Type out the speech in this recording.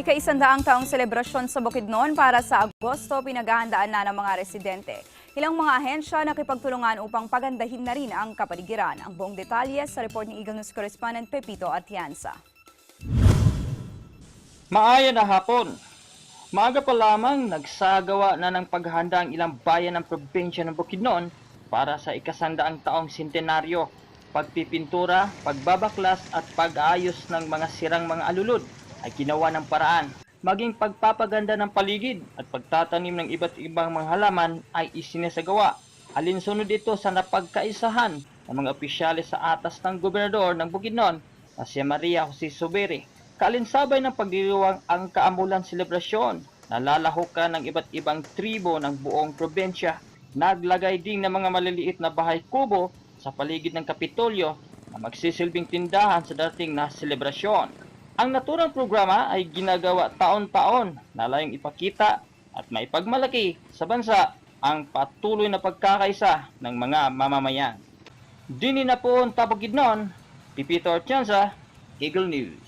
Ika-isandaang taong selebrasyon sa Bukidnon para sa Agosto, pinaghahandaan na ng mga residente. Ilang mga ahensya nakipagtulungan upang pagandahin na rin ang kapaligiran. Ang buong detalye sa report ni Eagle News Correspondent Pepito Atienza. Maaya na hapon. Maaga pa lamang nagsagawa na ng paghahanda ang ilang bayan ng probinsya ng Bukidnon para sa ikasandaang taong sentenaryo, pagpipintura, pagbabaklas at pag-aayos ng mga sirang mga alulod ay ginawa ng paraan. Maging pagpapaganda ng paligid at pagtatanim ng iba't ibang mga halaman ay isinasagawa. Alinsunod ito sa napagkaisahan ng mga opisyalis sa atas ng gobernador ng Bukidnon na si Maria Jose Subiri. Kalinsabay ng pagdiriwang ang kaamulan selebrasyon, nalalahukan ng iba't ibang tribo ng buong probinsya. Naglagay din ng mga maliliit na bahay kubo sa paligid ng Kapitolyo na magsisilbing tindahan sa dating na selebrasyon. Ang naturang programa ay ginagawa taon-taon na layong ipakita at maipagmalaki sa bansa ang patuloy na pagkakaisa ng mga mamamayan. Dini na po ang tabagid noon, Pipito Ortianza, Eagle News.